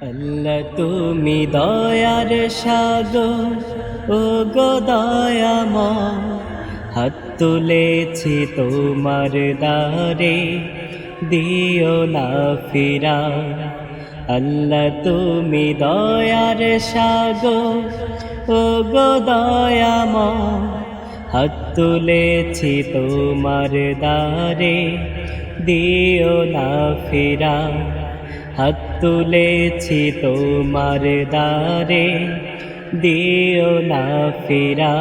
আল্লাহ, তুমি দয়ার সাগর ও গো দয়াম হাত তুলেছি তোমার দ্বারে, দিও না ফিরা আল্লাহ, তুমি দয়ার সাগর ও গো দয়াম হাত তুলেছি তোমার দ্বারে, দিও না ফিরা হাত তুলেছি তোমার দ্বারে, দিও না ফিরা।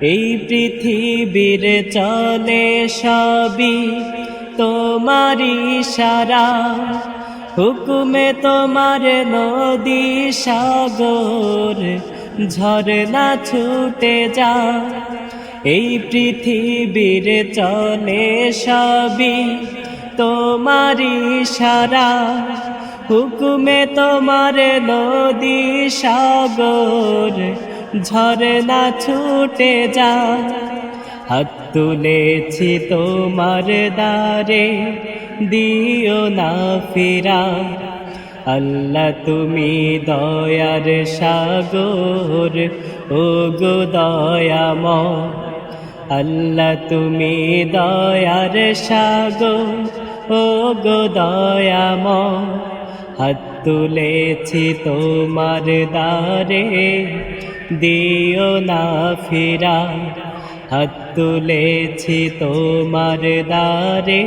এই পৃথিবীর চলে সবই তোমারি সারা। হুকুমে তোমার নদী সাগর ঝরনা ছুটে যা। এই পৃথিবীর চলে সবই তোমারি সারা, হুকুমে তোমার নদী সাগর ঝরনা ছুটে যা হাত তুলেছি তোমার দ্বারে, দিও না ফিরা। আল্লাহ তুমি দয়ার সাগর ও গো দয়াময়। আল্লাহ, তুমি দয়ার সাগর ও গো দয়াম হাত তুলেছি তোমার দ্বারে, দিও না ফিরা হাত তুলেছি তোমার দ্বারে,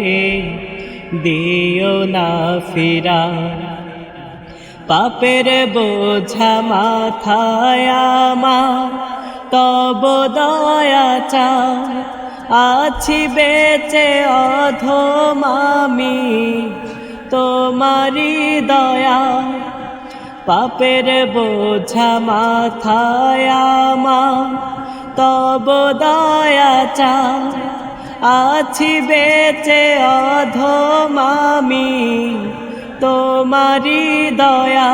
দিও না ফিরা পাপের বোঝা মাথায় আমার তব দয়া চা আছি বেচে অধমামি তোমারি দয়া পাপের বোঝা মাথায় আমার। তব দয়া চা আছি বেচে অধমামি তোমারি দয়া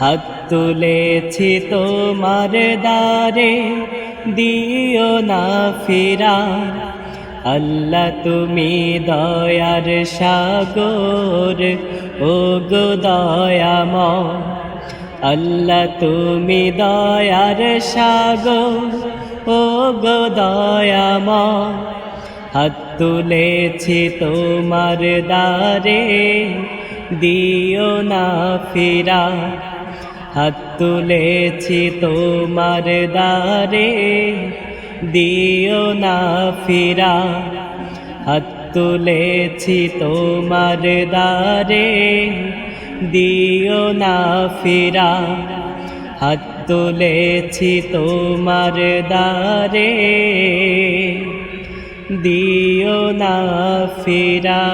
হাত তুলেছি তোমার দ্বারে, দিও না ফিরা আল্লাহ তুমি দয়ার সাগর ও গো দয়াম আল্লাহ তুমি দয়ার সাগর ও গো দয়াম হাত তুলেছি তোমার দ্বারে, দিও না ফিরা হাত তুলেছি তোমার দ্বারে, দিও না ফিরা। হাত তুলেছি তোমার দ্বারে, দিও না ফিরা। হাত তুলেছি তোমার দ্বারে, দিও না ফিরা।